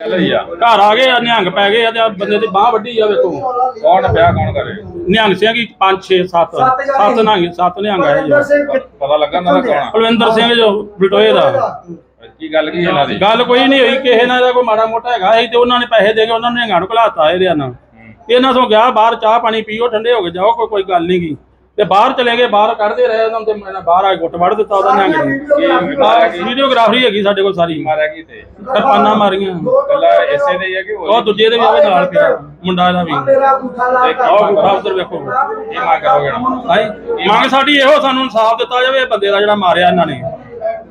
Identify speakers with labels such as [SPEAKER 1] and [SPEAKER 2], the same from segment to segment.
[SPEAKER 1] ਆ।
[SPEAKER 2] ਘਰ ਆ ਗਏ ਆ ਨਿਹੰਗ ਪੈ ਗਏ ਆ ਤੇ ਆਹ ਬੰਦੇ ਦੀ ਬਾਹ ਵੱਡੀ ਆ ਵੇਖੋ।
[SPEAKER 1] ਕੌਣ ਵਿਆਹ ਕੌਣ ਕਰੇ?
[SPEAKER 2] ਨਿਹੰਗ ਸਿੰਘ ਹੀ 5 6 7 7 ਨਿਹੰਗ ਸੱਤ ਨਿਹੰਗ ਆਏ ਜੀ।
[SPEAKER 1] ਪਤਾ ਲੱਗਾ ਨਾ ਕੌਣ ਆ?
[SPEAKER 2] ਕੁਲਵਿੰਦਰ ਸਿੰਘ ਜੋ ਬਲਟੋਏ ਦਾ।
[SPEAKER 1] ਕੀ ਗੱਲ ਕੀ ਇਹਨਾਂ ਦੀ?
[SPEAKER 2] ਗੱਲ ਕੋਈ ਨਹੀਂ ਹੋਈ ਕਿਸੇ ਨਾਲ ਦਾ ਕੋਈ ਮਾੜਾ ਮੋਟਾ ਹੈਗਾ ਸੀ ਤੇ ਉਹਨਾਂ ਨੇ ਪੈਸੇ ਦੇ ਕੇ ਉਹਨਾਂ ਨੇ ਨਿਹੰਗਾਂ ਨੂੰ ਘਲਾਤਾ ਇਹਦੇ ਨਾਲ। ਇਹਨਾਂ ਤੋਂ ਗਿਆ ਬਾਹਰ ਚਾਹ ਪਾਣੀ ਪੀਓ ਠੰਡੇ ਹੋ ਕੇ ਜਾਓ ਕੋਈ ਕੋਈ ਗੱਲ ਨਹੀਂ ਗੀ। ਤੇ ਬਾਹਰ ਚਲੇ ਗਏ ਬਾਹਰ ਕੱਢਦੇ ਰਹੇ ਉਹਨਾਂ ਤੇ ਮੈਂ ਬਾਹਰ ਆ ਗੁੱਟ ਵੜ ਦਿੱਤਾ ਉਹਦਾ ਨਿਹੰਗ ਨੂੰ ਵੀਡੀਓਗ੍ਰਾਫੀ ਹੈਗੀ ਸਾਡੇ ਕੋਲ ਸਾਰੀ।
[SPEAKER 1] ਮਾਰਿਆ ਕੀ ਤੇ।
[SPEAKER 2] ਕਿਰਪਾਨਾਂ ਮਾਰੀਆਂ।
[SPEAKER 1] ਕੱਲਾ ਇਸੇ ਦੇ ਹੀ ਆ ਕਿ
[SPEAKER 2] ਉਹ ਦੂਜੇ ਦੇ ਵੀ ਉਹਦੇ ਨਾਲ ਪਿਆ ਮੁੰਡਾ ਇਹਦਾ ਵੀ। ਉਹ ਗੁੱਠਾ ਉਧਰ ਵੇਖੋ।
[SPEAKER 1] ਕੀ ਮੰਗ ਕਰੋਗੇ
[SPEAKER 2] ਹਾਏ ਮੰਗ ਸਾਡੀ ਇਹੋ ਸਾਨੂੰ ਇਨਸਾਫ ਦਿੱਤਾ ਜਾਵੇ ਇਹ ਬੰਦੇ ਦਾ ਜਿਹੜਾ ਮਾਰਿਆ ਇਹਨਾਂ ਨੇ।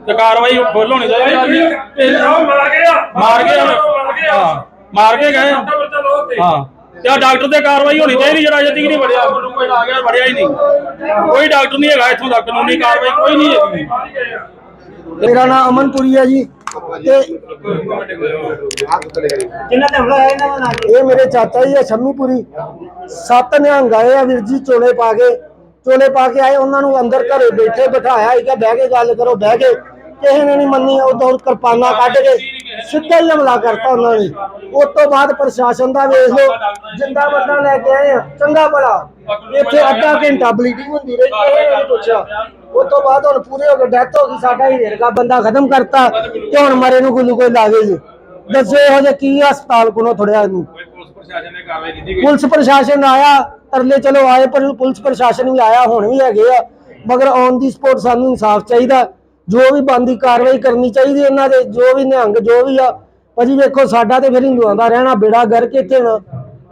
[SPEAKER 2] ਤੇ ਕਾਰਵਾਈ ਫੁੱਲ ਹੋਣੀ ਚਾਹੀਦੀ ਹੈ
[SPEAKER 3] ਮਾਰ ਗਿਆ।
[SPEAKER 2] ਮਾਰ ਹਾਂ ਮਾਰ ਕੇ ਗਏ।
[SPEAKER 3] ਤੇ
[SPEAKER 2] ਹਾਂ। ਤੇ ਡਾਕਟਰ ਤੇ ਕਾਰਵਾਈ ਹੋਣੀ ਚਾਹੀਦੀ ਜਿਹੜਾ ਅਜੇ ਤੱਕ ਨਹੀਂ ਵੜਿਆ। ਮੈਨੂੰ ਕੋਈ ਆ ਗਿਆ ਵੜਿਆ ਹੀ ਨਹੀਂ। ਕੋਈ ਡਾਕਟਰ ਨਹੀਂ ਹੈਗਾ ਇੱਥੋਂ ਦਾ ਕਾਨੂੰਨੀ ਕਾਰਵਾਈ ਕੋਈ ਨਹੀਂ ਹੈਗੀ।
[SPEAKER 4] ਮੇਰਾ ਨਾਮ ਅਮਨਪੁਰੀ ਹੈ ਜੀ। ਤੇ
[SPEAKER 3] ਜਿੰਨਾ ਤੇ ਹਮਲਾ ਹੈ ਇਹਨਾਂ ਦਾ ਨਾਮ
[SPEAKER 4] ਇਹ ਮੇਰੇ ਚਾਚਾ ਜੀ ਆ ਸ਼ੰਮੀਪੁਰੀ। ਸੱਤ ਨਿਹੰਗ ਆਏ ਆ ਵੀਰ ਜੀ ਚੋਲੇ ਪਾ ਕੇ। ਚੋਲੇ ਪਾ ਕੇ ਆਏ ਉਹਨਾਂ ਨੂੰ ਅੰਦਰ ਘਰੇ ਬੈਠੇ ਬਿਠਾਇਆ। ਇਹ ਬਹਿ ਕੇ ਗੱਲ ਕਰੋ ਬਹਿ ਕੇ। ਕਿਸੇ ਨੇ ਨਹੀਂ ਮੰਨੀ ਉਹ ਤੋਂ ਕਿਰਪਾਨਾਂ ਕੱਢ ਕੇ ਸਿੱਧਾ ਹੀ ਹਮਲਾ ਕਰਤਾ ਉਹਨਾਂ ਨੇ। ਉਸ ਤੋਂ ਬਾਅਦ ਪ੍ਰਸ਼ਾਸਨ ਦਾ ਵੇਖ ਲਓ, ਜਿੰਦਾ ਬੰਦਾ ਲੈ ਕੇ ਆਏ ਆ, ਚੰਗਾ ਭਲਾ। ਇੱਥੇ ਅੱਧਾ ਘੰਟਾ ਬਲੀਡਿੰਗ ਹੁੰਦੀ ਰਹੀ ਕਿਸੇ ਨਹੀਂ ਪੁੱਛਿਆ। ਉਸ ਤੋਂ ਬਾਅਦ ਹੁਣ ਪੂਰੇ ਹੋ ਗਏ ਡੈਥ ਹੋ ਗਈ, ਸਾਡਾ ਹੀ ਰੇੜਕਾ ਬੰਦਾ ਖਤਮ ਕਰਤਾ, ਤੇ ਹੁਣ ਮਰੇ ਨੂੰ ਗੁੱਲੂ ਕੋਈ ਲਾਵੇ ਜੀ ਦੱਸੋ ਇਹੋ ਜਿਹਾ ਕੀ ਹਸਪਤਾਲ ਕੋਲੋਂ ਥੋੜਿਆ ਇਹਨੂੰ?
[SPEAKER 1] ਪੁਲਿਸ ਪ੍ਰਸ਼ਾਸਨ
[SPEAKER 4] ਪੁਲਿਸ ਪ੍ਰਸ਼ਾਸਨ ਆਇਆ, ਤਰਲੇ ਚਲੋ ਆਏ, ਪਰ ਪੁਲਿਸ ਪ੍ਰਸ਼ਾਸਨ ਵੀ ਆਇਆ, ਹੁਣ ਵੀ ਹੈਗੇ ਆ। ਮਗਰ ਔਨ ਦੀ ਸਪੋਰਟ ਸਾਨੂੰ ਇਨਸਾਫ ਚਾਹੀਦਾ। ਜੋ ਵੀ ਬੰਦੀ ਕਾਰਵਾਈ ਕਰਨੀ ਚਾਹੀਦੀ ਇਹਨਾਂ ਦੇ ਜੋ ਵੀ ਨਿਹੰਗ ਜੋ ਵੀ ਆ ਭਾਜੀ ਵੇਖੋ ਸਾਡਾ ਤੇ ਫਿਰ ਹਿੰਦੂਆਂ ਦਾ ਰਹਿਣਾ ਬੇੜਾ ਗਰ ਕਿੱਥੇ ਨਾ।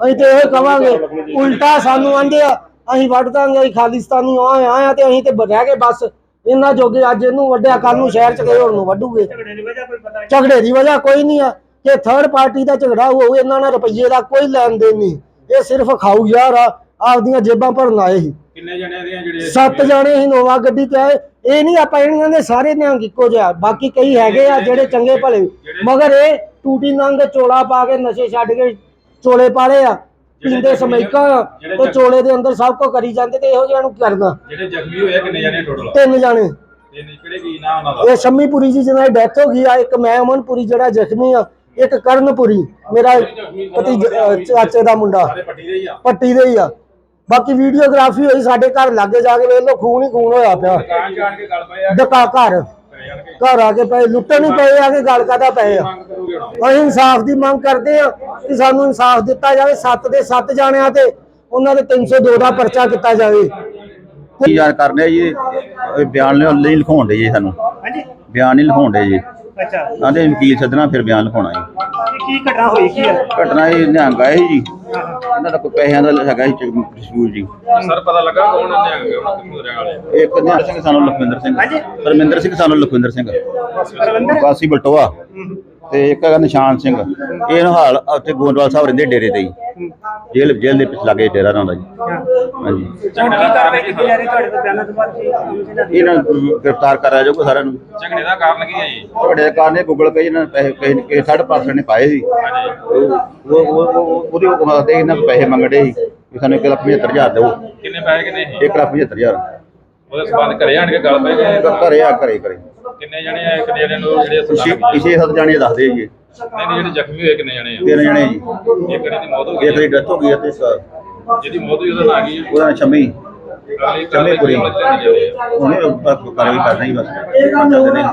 [SPEAKER 4] ਅਸੀਂ ਤੇ ਇਹ ਕਵਾਂਗੇ ਉਲਟਾ ਸਾਨੂੰ ਆਂਦੇ ਆ ਅਸੀਂ ਵੱਢ ਦਾਂਗੇ ਅਸੀਂ ਖਾਲਿਸਤਾਨੀ ਆ ਆਇਆ ਤੇ ਅਸੀਂ ਤੇ ਰਹਿ ਗਏ ਬਸ। ਇਹਨਾਂ ਜੋਗੇ ਅੱਜ ਇਹਨੂੰ ਵੱਡਿਆ ਕੱਲ ਨੂੰ ਸ਼ਹਿਰ ਚ ਗਏ ਹੁਣ ਨੂੰ ਵੱਢੂਗੇ।
[SPEAKER 3] ਝਗੜੇ ਦੀ ਵਜ੍ਹਾ ਕੋਈ ਨਹੀਂ
[SPEAKER 4] ਦੀ ਆ ਕਿ ਥਰਡ ਪਾਰਟੀ ਦਾ ਝਗੜਾ ਹੋਊ ਇਹਨਾਂ ਨਾਲ ਰੁਪਈਏ ਦਾ ਕੋਈ ਲੈਣ ਦੇਣ ਨਹੀਂ। ਇਹ ਸਿਰਫ ਖਾਊ ਯਾਰ ਆ ਆਪਦੀਆਂ ਜੇਬਾਂ ਭਰਨ ਆਏ ਸੀ।
[SPEAKER 1] ਕਿੰਨੇ ਜਣੇ ਦੀਆਂ ਜਿਹੜੇ
[SPEAKER 4] ਸੱਤ ਜਾਣੇ ਸੀ ਨੋਵਾ ਗੱਡੀ ਤੇ ਆਏ ਇਹ ਨਹੀਂ ਆਪਾਂ ਇਹਨਾਂ ਦੇ ਸਾਰੇ ਨਿਹੰਗ ਇੱਕੋ ਜਿਹਾ ਬਾਕੀ ਕਈ ਹੈਗੇ ਆ ਜਿਹੜੇ ਚੰਗੇ ਭਲੇ। ਮਗਰ ਇਹ ਟੂਟੀ ਨੰਗ ਚੋਲਾ ਪਾ ਕੇ ਨਸ਼ੇ ਛੱਡ ਕੇ ਚੋਲੇ ਪਾਲੇ ਆ ਪੀਂਦੇ ਸਮੈਕਾਂ ਤੇ ਚੋਲੇ ਦੇ ਅੰਦਰ ਸਭ ਕੁਝ ਕਰੀ ਜਾਂਦੇ ਤੇ ਇਹੋ ਜਿਹਾ ਨੂੰ ਕਰਨਾ?
[SPEAKER 1] ਜਿਹੜੇ ਜ਼ਖਮੀ ਹੋਏ ਆ, ਕਿੰਨੇ ਜਣੇ ਟੋਟਲ
[SPEAKER 4] ਤਿੰਨ ਜਾਣੇ।
[SPEAKER 1] ਕੀ
[SPEAKER 4] ਇਹ ਸ਼ੰਮੀਪੁਰੀ ਜੀ ਜਿਹਨਾਂ ਦੀ ਡੈਥ ਹੋ ਗਈ ਆ ਇੱਕ ਮੈਂ ਅਮਨਪੁਰੀ ਜਿਹੜਾ ਜ਼ਖਮੀ ਆ ਇੱਕ ਕਰਨਪੁਰੀ ਮੇਰਾ ਪਤੀ ਚਾਚੇ ਦਾ ਮੁੰਡਾ।
[SPEAKER 1] ਪੱਟੀ ਦੇ ਹੀ ਆ।
[SPEAKER 4] ਬਾਕੀ ਵੀਡੀਓਗ੍ਰਾਫੀ ਹੋਈ ਸਾਡੇ ਘਰ ਲਾਗੇ ਜਾ ਕੇ ਵੇਖ ਲਓ ਖੂਨ ਹੀ ਖੂਨ ਹੋਇਆ ਪਿਆ।
[SPEAKER 1] ਦੁਕਾਨ ਜਾਣ ਕੇ ਗੱਲ ਪਏ ਆ
[SPEAKER 4] ਡਕਾ ਘਰ।
[SPEAKER 1] ਕਰੇ
[SPEAKER 4] ਘਰ ਆ ਕੇ ਪਏ ਲੁੱਟਣ ਹੀ ਪਏ ਆ ਕੇ ਗੱਲ ਕਾਦਾ ਪਏ ਆ?
[SPEAKER 1] ਮੰਗ ਕਰੋਗੇ ਹੁਣ?
[SPEAKER 4] ਅਸੀਂ ਇਨਸਾਫ ਦੀ ਮੰਗ ਕਰਦੇ ਆ ਕਿ ਸਾਨੂੰ ਇਨਸਾਫ ਦਿੱਤਾ ਜਾਵੇ ਸੱਤ ਦੇ ਸੱਤ ਜਾਣਿਆਂ ਤੇ ਉਹਨਾਂ ਦੇ 302 ਦਾ ਪਰਚਾ ਕੀਤਾ ਜਾਵੇ।
[SPEAKER 5] ਕੀ ਯਾਰ ਕਰਨੇ ਜੀ? ਇਹ ਬਿਆਨ ਲਿਆ- ਨਹੀਂ ਲਿਖਾਉਣ ਦੇ ਜੀ ਸਾਨੂੰ।
[SPEAKER 3] ਹਾਂਜੀ।
[SPEAKER 5] ਬਿਆਨ ਨਹੀਂ ਲਿਖਾਉਣ ਦੇ ਜੀ।
[SPEAKER 3] ਅੱਛਾ।
[SPEAKER 5] ਆਂਦੇ ਵਕੀਲ ਸੱਦਣਾ ਫਿਰ ਬਿਆਨ ਲਿਖਾਉਣਾ ਜੀ।
[SPEAKER 3] ਇਹ ਕੀ ਘਟਨਾ ਹੋਈ ਕੀ ਹੈ?
[SPEAKER 5] ਘਟਨਾ ਇਹ ਨਿਹੰਗ ਆਏ ਸੀ ਜੀ। ਇਹਨਾਂ ਦਾ ਕੋਈ ਪੈਸਿਆਂ ਦਾ ਹੈਗਾ ਸੀ ਡਿਸਪਿਊਟ ਜੀ।
[SPEAKER 1] ਸਰ ਪਤਾ ਲੱਗਾ ਕੌਣ ਨੇ ਕਿੰਨੇ ਰਹਿਣ ਵਾਲੇ?
[SPEAKER 5] ਸਿੰਘ ਸਾਨੂੰ ਲਖਵਿੰਦਰ ਸਿੰਘ।
[SPEAKER 3] ਹਾਂਜੀ।
[SPEAKER 5] ਪਰਮਿੰਦਰ ਸਿੰਘ ਸਾਨੂੰ ਲਖਵਿੰਦਰ ਸਿੰਘ। ਵਾਸੀ ਬਲਟੋਆ। ਤੇ ਇੱਕ ਹੈਗਾ ਨਿਸ਼ਾਨ ਸਿੰਘ। ਇਹ ਹਾਲ ਉੱਥੇ ਗੋਂਦਵਾਲ ਸਾਹਿਬ ਰਹਿੰਦੇ ਡੇਰੇ ਤੇ ਜੀ ਜੇਲ੍ਹ ਜੇਲ੍ਹ ਦੇ ਪਿਛ ਲਾਗੇ ਡੇਰਾ ਦਾ ਜੀ। ਹਾਂਜੀ।
[SPEAKER 3] ਹੁਣ ਕੀ ਕਾਰਵਾਈ ਕੀਤੀ ਜਾ ਰਹੀ ਤੁਹਾਡੇ ਤੋਂ ਬਿਆਨਾਂ ਤੋਂ ਬਾਅਦ? ਕੀ ਇਹਨਾਂ
[SPEAKER 5] ਨੂੰ ਗ੍ਰਿਫਤਾਰ ਕਰਾਇਆ ਜਾਊਗਾ ਸਾਰਿਆਂ ਨੂੰ।
[SPEAKER 1] ਝਗੜੇ ਦਾ ਕਾਰਨ ਕੀ ਹੈ ਜੀ?
[SPEAKER 5] ਤੁਹਾਡੇ ਕਾਰਨ ਨੇ ਗੂਗਲ ਪੇ ਇਹਨਾਂ ਨੇ ਪੈਸੇ ਕਿਸੇ ਨੇ ਕਿਸੇ ਸਾਢੇ ਪੰਜ ਸੌ ਨੇ ਪਾਏ ਸੀ। ਉਹ ਉਹ ਉਹ- ਉਹ- ਉਹਦੇ ਉਹ ਦੇ ਇਹਨਾਂ ਤੋਂ ਪੈਸੇ ਮੰਗੜੇ ਸੀ। ਕਿ ਸਾਨੂੰ 1 ਲੱਖ 75000 ਦਿਓ।
[SPEAKER 1] ਕਿੰਨੇ ਪੈਸੇ ਕਿੰਨੇ ਸੀ?
[SPEAKER 5] 1 ਲੱਖ 75000
[SPEAKER 1] ਉਹਦੇ ਸਬੰਧ ਘਰੇ ਆਣ ਕੇ ਗੱਲ ਪਏ ਗਏ
[SPEAKER 5] ਘਰੇ ਆ ਘਰੇ ਘਰੇ।
[SPEAKER 1] ਕਿੰਨੇ ਜਣੇ ਆ ਕਿੰਨੇ ਜਣੇ ਨੂੰ ਜਿਹੜੇ
[SPEAKER 5] ਪਿਛੇ
[SPEAKER 1] ਸੱਟਾਂ
[SPEAKER 5] ਪਿਛੇ ਸੱਤ ਜਾਣੇ ਦੱਸਦੇ ਜੀ।
[SPEAKER 1] ਨਹੀਂ ਜਿਹੜੇ ਜ਼ਖਮੀ ਹੋਏ ਕਿੰਨੇ ਜਣੇ ਆ।
[SPEAKER 5] ਤਿੰਨ ਜਣੇ ਜੀ।
[SPEAKER 1] ਇੱਕ ਜਣੇ ਦੀ ਮੌਤ ਹੋ ਗਈ
[SPEAKER 5] ਇੱਕ ਦੀ ਡੈਥ ਹੋ ਗਈ ਹੈ ਤੇ ਇੱਕ
[SPEAKER 1] ਜਿਹਦੀ ਮੌਤ ਹੋਈ ਉਹਦਾ ਨਾਂ ਕੀ ਹੈ।
[SPEAKER 5] ਉਹਦਾ ਨਾਂ ਸ਼ਮੀ।
[SPEAKER 1] ਅਗਲੀ ਕਾਰਵਾਈ
[SPEAKER 5] ਪੂਰੀ।
[SPEAKER 1] ਕਿਹੜੀ ਹੋਣੀ ਚਾਹੀਦੀ ਹੈ
[SPEAKER 5] ਉਹਨੇ ਕਾਰਵਾਈ ਕਰਨਾ ਹੀ ਬਸ। ਚੱਲਦੇ ਨੇ